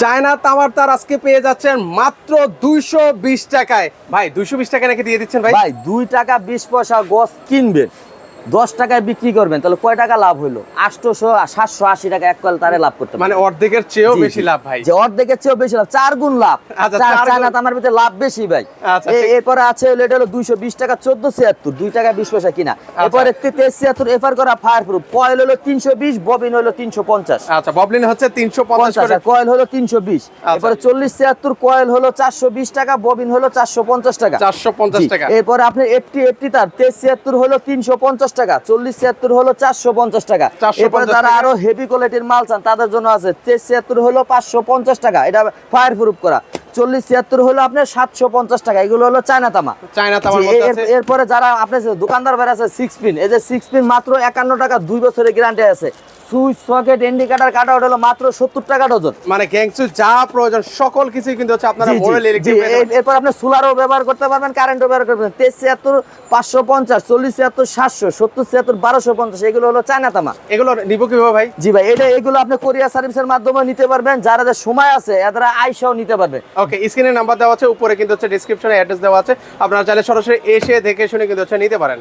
China তামার তার আজকে পেয়ে যাচ্ছেন মাত্র দুইশো বিশ টাকায়। ভাই, দুইশো বিশ টাকা নাকি দিয়ে দিচ্ছেন ভাই? ভাই, দুই টাকা বিশ পয়সা গছ কিনবেন। দশ টাকায় বিক্রি করবেন তাহলে কয় টাকা লাভ হইল? আটশোশো সাতশো আশি টাকা এক কয়েল তারে লাভ করতে মানে অর্ধেকের চেয়েও বেশি লাভ ভাই। যে অর্ধেকের চেয়েও বেশি লাভ চার গুণ লাভ। আচ্ছা, চায়না গুণ। তামার ভিতরে লাভ বেশি ভাই। আচ্ছা, এরপরে আছে হলো এটা হলো দুইশো বিশ টাকা চোদ্দ ছিয়াত্তর দুই টাকা বিশ পয়সা কিনা। আচ্ছা। এরপরে তেইশ ছিয়াত্তর এফার করা ফায়ার প্রুফ কয়েল হলো তিনশো বিশ ববিন হলো তিনশো পঞ্চাশ। আচ্ছা ববলিন হচ্ছে তিনশো পঞ্চাশ কয়েল হলো তিনশো বিশ। এরপরে চল্লিশ ছিয়াত্তর কয়েল হলো চারশো বিশ টাকা ববিন হলো চারশো পঞ্চাশ টাকা। চারশো পঞ্চাশ টাকা। এরপরে আপনার এফটি এফটি তার তেইশ ছিয়াত্তর হলো তিনশো পঞ্চাশ টাকা চল্লিশ ছিয়াত্তর হলো চারশো পঞ্চাশ টাকা। এরপরে যারা আরও হেভি কোয়ালিটির মাল চান তাদের জন্য আছে তেইশ ছিয়াত্তর হলো পাঁচশো পঞ্চাশ টাকা এটা ফায়ার প্রুফ করা। চল্লিশ ছিয়াত্তর হলো আপনার সাতশো পঞ্চাশ টাকা এগুলো হলো চায়না তামা। চায়না আছে। এরপরে যারা আপনার দোকানদার বাইরে আছে সিক্স পিন এই যে সিক্স পিন মাত্র একান্ন টাকা দুই বছরের গ্যারান্টি আছে। সুইচ সকেট ইন্ডিকেটার কাটা ওটা হলো মাত্র সত্তর টাকা ডজন। মানে গ্যাংসু যা প্রয়োজন সকল কিছুই কিন্তু হচ্ছে আপনারা মোবাইল ইলেকট্রিক এরপর আপনি সোলারও ব্যবহার করতে পারবেন কারেন্টও ব্যবহার করতে পারবেন। তেইশ ছিয়াত্তর পাঁচশো পঞ্চাশ চল্লিশ ছিয়াত্তর সাতশো সত্তর ছিয়াত্তর বারোশো পঞ্চাশ এগুলো হলো চায়না তামা। এগুলো নিব কীভাবে ভাই? জি ভাই এটা এগুলো আপনি কোরিয়ার সার্ভিসের মাধ্যমে নিতে পারবেন যারা যাদের সময় আছে এরা আইসাও নিতে পারবে। ওকে স্ক্রিনে নাম্বার দেওয়া আছে উপরে কিন্তু হচ্ছে ডিসক্রিপশনে অ্যাড্রেস দেওয়া আছে। আপনারা চাইলে সরাসরি এসে দেখে শুনে কিন্তু হচ্ছে নিতে পারেন।